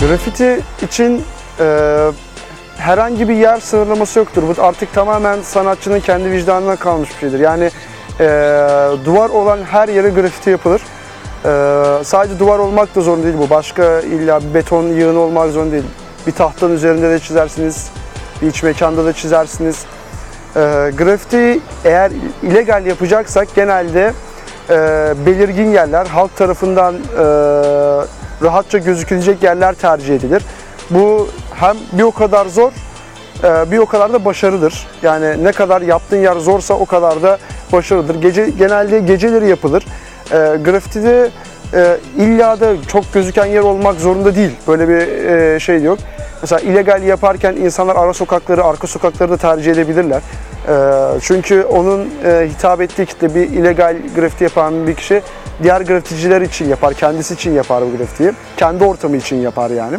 Grafiti için e, herhangi bir yer sınırlaması yoktur. Bu artık tamamen sanatçının kendi vicdanına kalmış bir şeydir. Yani e, duvar olan her yere grafiti yapılır. E, sadece duvar olmak da zorunda değil bu. Başka illa beton yığını olmak zorunda değil. Bir tahtanın üzerinde de çizersiniz, bir iç mekanda da çizersiniz. E, grafiti eğer illegal yapacaksak genelde e, belirgin yerler, halk tarafından e, rahatça gözükülecek yerler tercih edilir. Bu hem bir o kadar zor, e, bir o kadar da başarıdır. Yani ne kadar yaptığın yer zorsa o kadar da başarılıdır. Gece genelde geceleri yapılır. E, grafitide e, illa da çok gözüken yer olmak zorunda değil. Böyle bir e, şey yok. Mesela illegal yaparken insanlar ara sokakları, arka sokakları da tercih edebilirler. E, çünkü onun e, hitap ettiği kitle bir illegal grafiti yapan bir kişi diğer grafiticiler için yapar, kendisi için yapar bu grafitiyi. Kendi ortamı için yapar yani.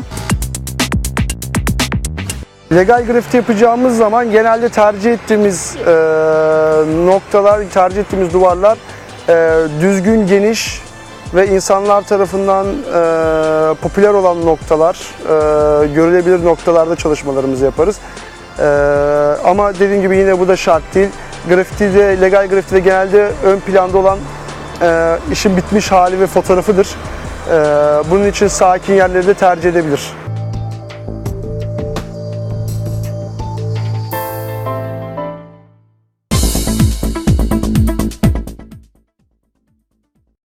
Legal grafiti yapacağımız zaman genelde tercih ettiğimiz e, noktalar, tercih ettiğimiz duvarlar e, düzgün, geniş ve insanlar tarafından e, popüler olan noktalar, e, görülebilir noktalarda çalışmalarımızı yaparız. E, ama dediğim gibi yine bu da şart değil. Grafitide, legal grafitide genelde ön planda olan e, işin bitmiş hali ve fotoğrafıdır. E, bunun için sakin yerleri de tercih edebilir.